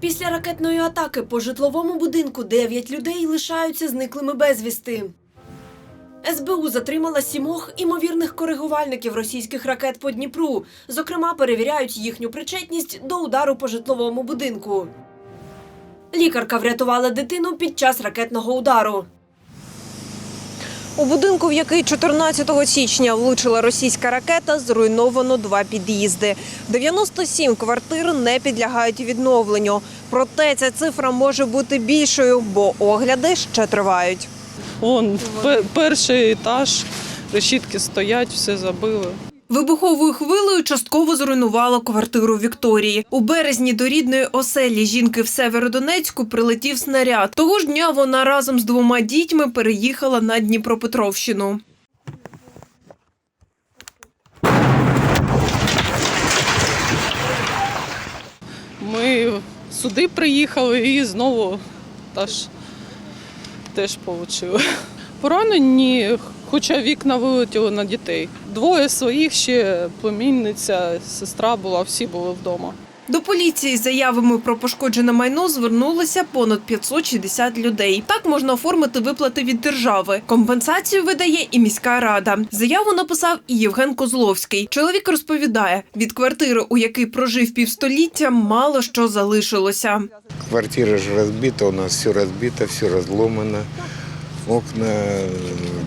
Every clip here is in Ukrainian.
Після ракетної атаки по житловому будинку 9 людей лишаються зниклими безвісти. СБУ затримала сімох імовірних коригувальників російських ракет по Дніпру. Зокрема, перевіряють їхню причетність до удару по житловому будинку. Лікарка врятувала дитину під час ракетного удару. У будинку, в який 14 січня влучила російська ракета, зруйновано два під'їзди. 97 квартир не підлягають відновленню. Проте ця цифра може бути більшою, бо огляди ще тривають. Вон пе- перший етаж, решітки стоять, все забили. Вибуховою хвилею частково зруйнувала квартиру Вікторії. У березні до рідної оселі жінки в Северодонецьку прилетів снаряд. Того ж дня вона разом з двома дітьми переїхала на Дніпропетровщину. Ми сюди приїхали і знову теж, теж отримали. Поранені, хоча вікна вилетіли на дітей. Двоє своїх ще племінниця, сестра була, всі були вдома. До поліції з заявами про пошкоджене майно звернулося понад 560 людей. Так можна оформити виплати від держави. Компенсацію видає і міська рада. Заяву написав і Євген Козловський. Чоловік розповідає, від квартири, у якій прожив півстоліття, мало що залишилося. Квартира же разбита, у нас все разбито, все разломано Окна, э,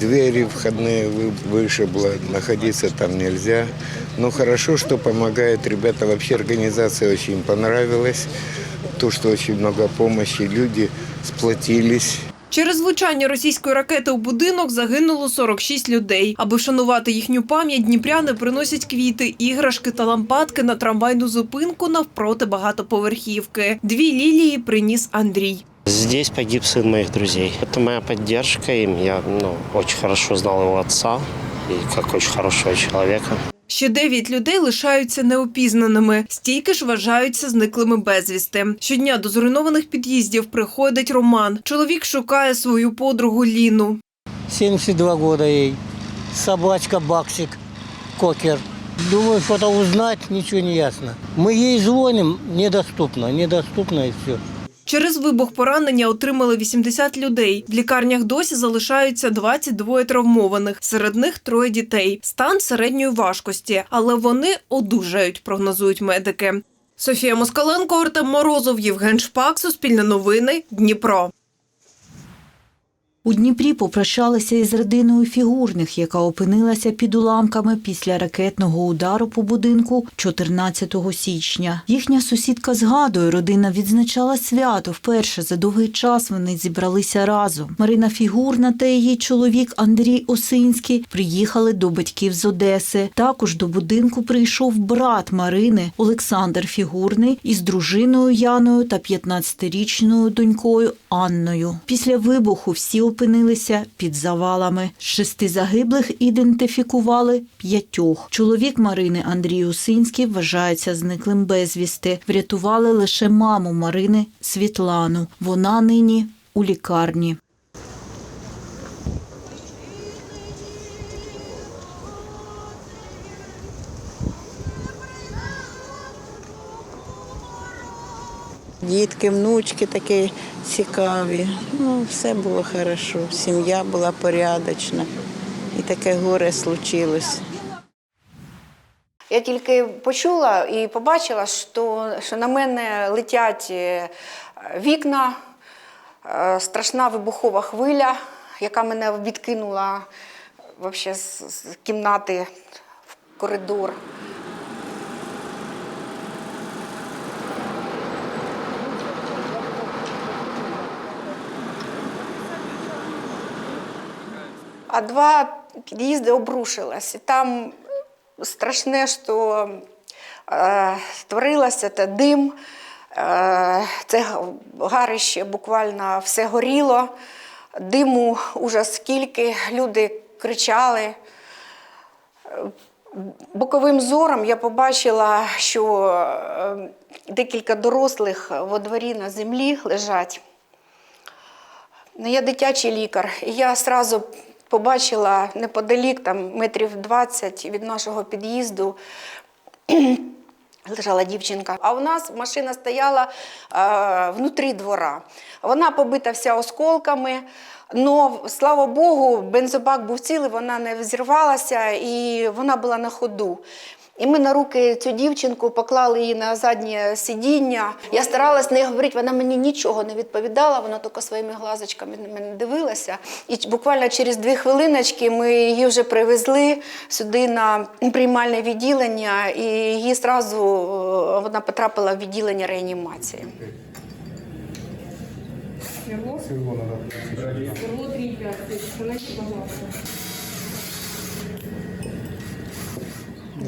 двери входные вы- вышибло, находиться там нельзя. Но хорошо, что помогают ребята. Вообще организация очень понравилась. То, что очень много помощи, люди сплотились. Через влучання російської ракети у будинок загинуло 46 людей. Аби вшанувати їхню пам'ять, дніпряни приносять квіти, іграшки та лампадки на трамвайну зупинку навпроти багатоповерхівки. Дві лілії приніс Андрій. Здесь погиб сын моих друзей. Это моя поддержка им. Я ну, очень хорошо знал его отца и как очень хорошего человека. Ще дев'ять людей лишаються неопізнаними. Стільки ж вважаються зниклими безвісти. Щодня до зруйнованих під'їздів приходить Роман. Чоловік шукає свою подругу Ліну. 72 года ей. Собачка Баксик, кокер. Думаю, что-то узнать, ничего не ясно. Мы ей звоним, недоступно, недоступно и все. Через вибух поранення отримали 80 людей. В лікарнях досі залишаються 22 травмованих. Серед них троє дітей. Стан середньої важкості, але вони одужають, прогнозують медики. Софія Москаленко, Артем Морозов, Євген Шпак, Суспільне новини, Дніпро. У Дніпрі попрощалися із родиною фігурних, яка опинилася під уламками після ракетного удару по будинку 14 січня. Їхня сусідка згадує, родина відзначала свято. Вперше за довгий час вони зібралися разом. Марина Фігурна та її чоловік Андрій Осинський приїхали до батьків з Одеси. Також до будинку прийшов брат Марини Олександр Фігурний із дружиною Яною та 15-річною донькою Анною. Після вибуху всі опинилися під завалами. Шести загиблих ідентифікували п'ятьох. Чоловік Марини Андрій Усинський вважається зниклим безвісти. Врятували лише маму Марини Світлану. Вона нині у лікарні. Дітки, внучки такі цікаві. Ну, все було хорошо. Сім'я була порядочна. І таке горе случилось. Я тільки почула і побачила, що, на мене летять е, вікна, е, страшна вибухова хвиля, яка мене відкинула вообще з кімнати в коридор. А два під'їзди обрушилось. І там страшне, що е, творилося це дим, е, це гарище буквально все горіло, диму ужас скільки, люди кричали. Боковим зором я побачила, що е, декілька дорослих во дворі на землі лежать. Ну, я дитячий лікар, і я одразу побачила неподалік, там метрів 20 від нашого під'їзду, Лежала дівчинка. А у нас машина стояла е, внутрі двора. Вона побита вся осколками. Но, слава Богу, бензобак був цілий, вона не взірвалася і вона була на ходу. І ми на руки цю дівчинку поклали її на заднє сидіння. Я старалась не говорити, вона мені нічого не відповідала, вона тільки своїми глазочками на мене дивилася. І буквально через дві хвилиночки ми її вже привезли сюди на приймальне відділення, і її зразу е, вона потрапила в відділення реанімації.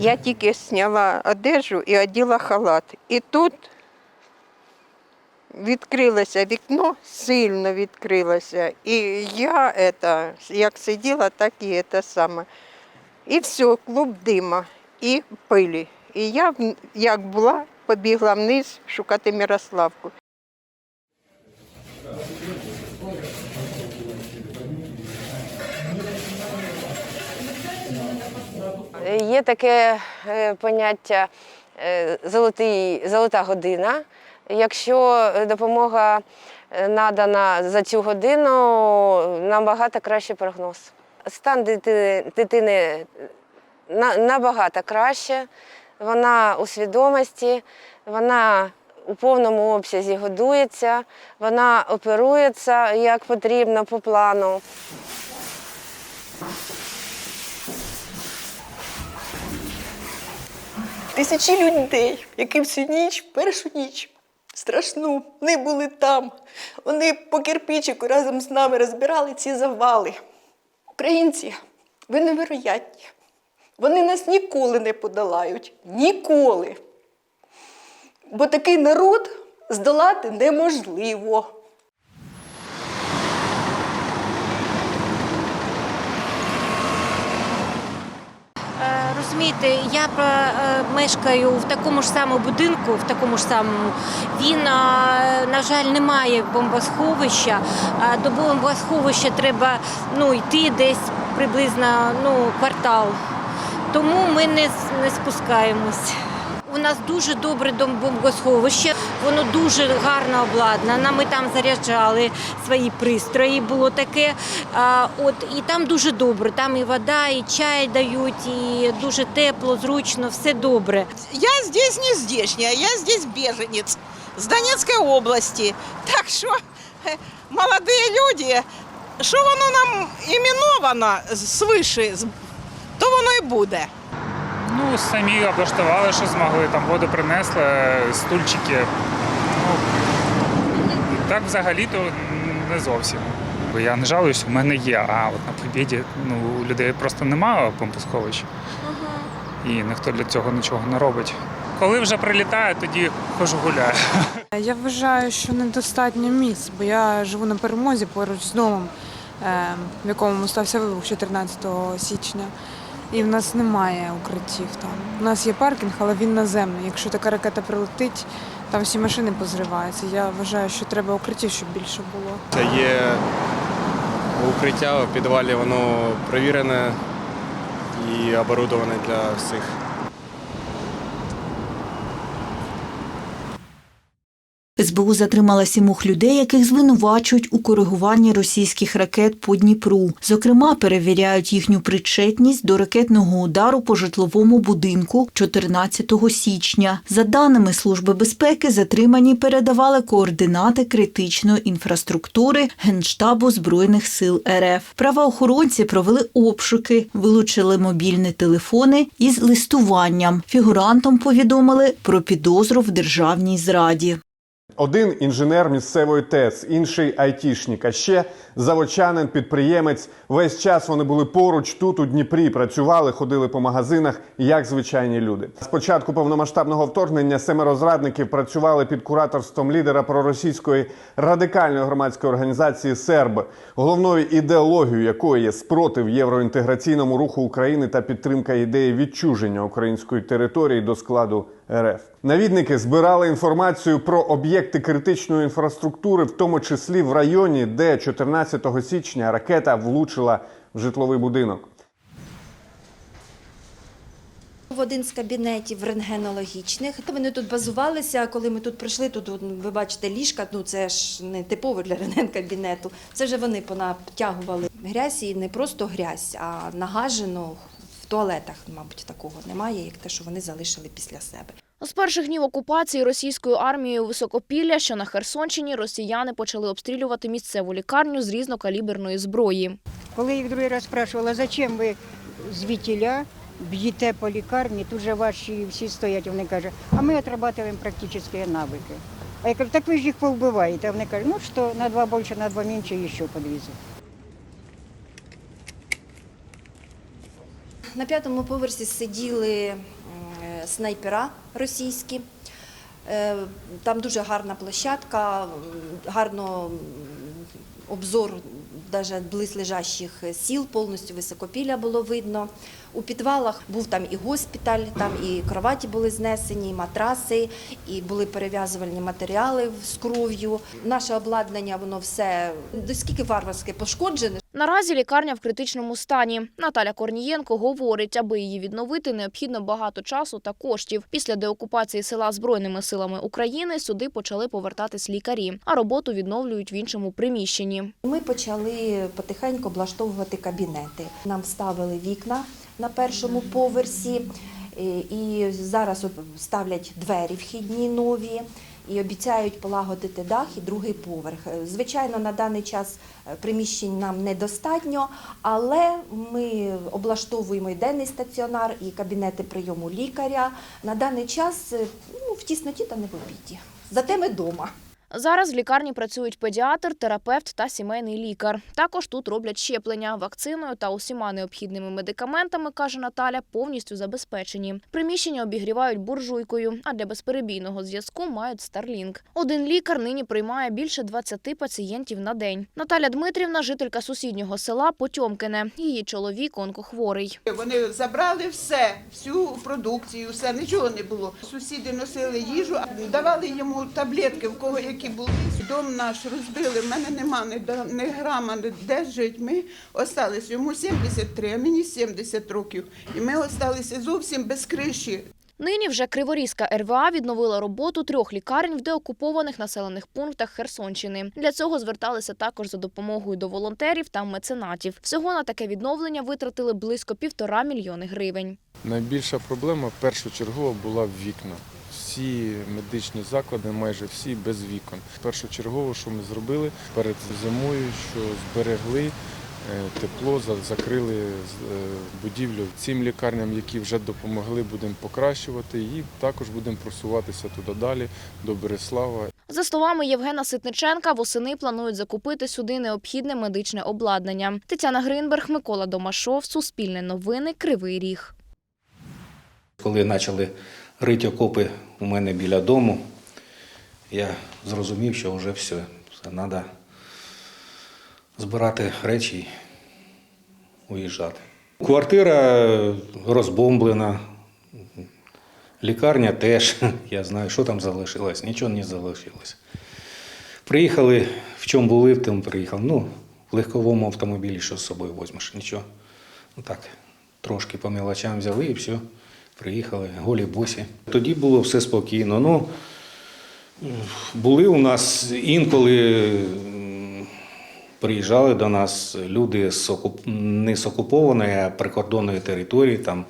Я тільки зняла одежу і оділа халат. І тут відкрилося вікно, сильно відкрилося. І я это, як сиділа, так і це саме. І все, клуб дима і пилі. І я, як була, побігла вниз шукати Мирославку. Є таке е, поняття е, золотий, золота година. Якщо допомога е, надана за цю годину, набагато кращий прогноз. Стан дитини набагато краще, вона у свідомості, вона у повному обсязі годується, вона оперується як потрібно по плану. Тисячі людей, які всю ніч, першу ніч, страшну, не були там. Вони по кирпичику разом з нами розбирали ці завали. Українці, ви невероятні. Вони нас ніколи не подолають. Ніколи. Бо такий народ здолати неможливо. Е, Розумієте, я е, мешкаю в такому ж самому будинку, в такому ж самому. Він, е, на жаль, не має бомбосховища. До бомбосховища треба ну, йти десь приблизно ну, квартал. Тому ми не, не спускаємось. У нас дуже добре бомбосховище, воно дуже гарно обладнане. Ми там заряджали свої пристрої, було таке. От, і там дуже добре. Там і вода, і чай дають, і дуже тепло, зручно, все добре. Я здесь не здешняя, я здесь беженец с Донецкой области. Так що е, молоді люди, що воно нам іменовано свише, з- то воно і буде. Ну, самі облаштували, що змогли, там воду принесли, стульчики. Ну, так взагалі-то не зовсім. Бо я не жалуюсь, у мене є, а от на Побєді ну, у людей просто немає бомбосховищ. І ніхто для цього нічого не робить. Коли вже прилітає, тоді хожу гуляю. Я вважаю, що недостатньо місць, бо я живу на перемозі поруч з домом, е, в якому стався вибух 14 січня. І в нас немає укриттів там. У нас є паркінг, але він наземний. Якщо така ракета прилетить, там всі машини позриваються. Я вважаю, що треба укриттів, щоб більше було. Це є укриття у підвалі, воно провірене і оборудоване для всіх. СБУ затримала сімох людей, яких звинувачують у коригуванні російських ракет по Дніпру. Зокрема, перевіряють їхню причетність до ракетного удару по житловому будинку 14 січня. За даними Служби безпеки, затримані передавали координати критичної інфраструктури Генштабу Збройних сил РФ. Правоохоронці провели обшуки, вилучили мобільні телефони із листуванням. Фігурантам повідомили про підозру в державній зраді. Один інженер місцевої ТЕЦ, інший айтішник, а ще заводчанин, підприємець. Весь час вони були поруч тут у Дніпрі, працювали, ходили по магазинах, як звичайні люди. З початку повномасштабного вторгнення семеро зрадників працювали під кураторством лідера проросійської радикальної громадської організації Серб, головною ідеологією якої є спротив євроінтеграційному руху України та підтримка ідеї відчуження української території до складу РФ. Навідники збирали інформацію про об'єкти критичної інфраструктури, в тому числі в районі, де 14 січня ракета влучила в житловий будинок. в один з кабінетів рентгенологічних. Вони тут базувалися. Коли ми тут прийшли, тут ви бачите ліжка. Ну це ж не типово для рентген-кабінету. Це вже вони понатягували грязь і не просто грязь, а нагажено туалетах, мабуть, такого немає, як те, що вони залишили після себе. З перших днів окупації російською армією Високопілля, що на Херсонщині, росіяни почали обстрілювати місцеву лікарню з різнокаліберної зброї. Коли їх другий раз спрашувала, зачем ви звітіля б'єте по лікарні, тут же ваші всі стоять, вони кажуть, а ми отрабатуємо практичні навики. А я кажу, так ви ж їх повбиваєте. А вони кажуть, ну що, на два більше, на два менше, і ще підвезу. На п'ятому поверсі сиділи е, снайпера російські. Е, Там дуже гарна площадка, гарно обзор навіть близлежащих сіл, повністю високопілля було видно. У підвалах був там і госпіталь, там і кроваті були знесені, і матраси, і були перев'язувальні матеріали з кров'ю. Наше обладнання, воно все скільки варварське пошкоджене. Наразі лікарня в критичному стані. Наталя Корнієнко говорить, аби її відновити, необхідно багато часу та коштів. Після деокупації села Збройними силами України сюди почали повертатись лікарі, а роботу відновлюють в іншому приміщенні. Ми почали потихеньку облаштовувати кабінети. Нам вставили вікна на першому поверсі, і зараз ставлять двері вхідні нові. І обіцяють полагодити дах і другий поверх. Е, Звичайно, на даний час е, приміщень нам недостатньо, але ми облаштовуємо і денний стаціонар, і кабінети прийому лікаря. На даний час е, ну, в тісноті та не в обіді. Зате ми вдома. Зараз в лікарні працюють педіатр, терапевт та сімейний лікар. Також тут роблять щеплення вакциною та усіма необхідними медикаментами, каже Наталя, повністю забезпечені. Приміщення обігрівають буржуйкою, а для безперебійного зв'язку мають Starlink. Один лікар нині приймає більше 20 пацієнтів на день. Наталя Дмитрівна, жителька сусіднього села Потьомкине. Її чоловік онкохворий. Вони забрали все, всю продукцію, все, нічого не було. Сусіди носили їжу, давали йому таблетки, в кого які були. Дом наш розбили, в мене нема ні, ні грама, ні де жити. Ми осталися, йому 73, а мені 70 років. І ми осталися зовсім без криші. Нині вже Криворізька РВА відновила роботу трьох лікарень в деокупованих населених пунктах Херсонщини. Для цього зверталися також за допомогою до волонтерів та меценатів. Всього на таке відновлення витратили близько півтора мільйони гривень. Найбільша проблема першочергова була в вікна. Всі медичні заклади, майже всі без вікон. Першочергово, що ми зробили перед зимою, що зберегли е, тепло, закрили е, будівлю. Цим лікарням, які вже допомогли, будемо покращувати і також будемо просуватися туди далі, до Береслава. За словами Євгена Ситниченка, восени планують закупити сюди необхідне медичне обладнання. Тетяна Гринберг, Микола Домашов, Суспільне новини, Кривий Ріг. Коли почали рити окопи у мене біля дому, я зрозумів, що вже все, все треба збирати речі і уїжджати. Квартира розбомблена, лікарня теж. Я знаю, що там залишилось, нічого не залишилось. Приїхали, в чому були, в тому приїхали. Ну, в легковому автомобілі, що з собою візьмеш, нічого. Ну так, трошки по мелочам взяли і все. Приїхали, голі босі. Тоді було все спокійно. Ну, були у нас інколи приїжджали до нас люди з окуп... не з окупованої, а прикордонної території. Там,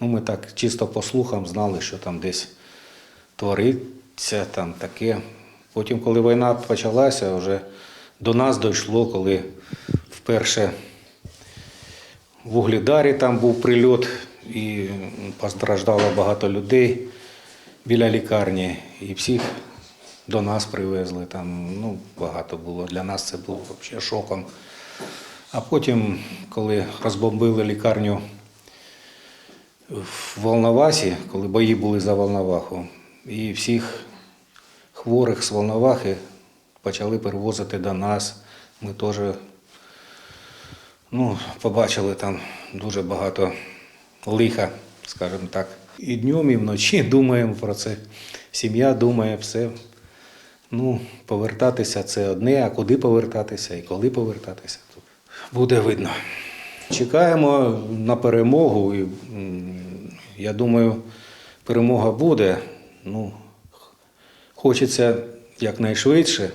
ну, ми так чисто по слухам знали, що там десь твориться, там таке. Потім, коли війна почалася, вже до нас дійшло, коли вперше в Углідарі там був прильот і постраждало багато людей біля лікарні. І всіх до нас привезли. Там ну, багато було. Для нас це було взагалі шоком. А потім, коли розбомбили лікарню в Волновасі, коли бої були за Волноваху, і всіх хворих з Волновахи почали перевозити до нас. Ми теж ну, побачили там дуже багато лиха, скажімо так. І днем, і вночі думаємо про це. Сім'я думає все. Ну, повертатися це одне, а куди повертатися і коли повертатися, буде видно. Чекаємо на перемогу. І, Я думаю, перемога буде. Ну, хочеться якнайшвидше.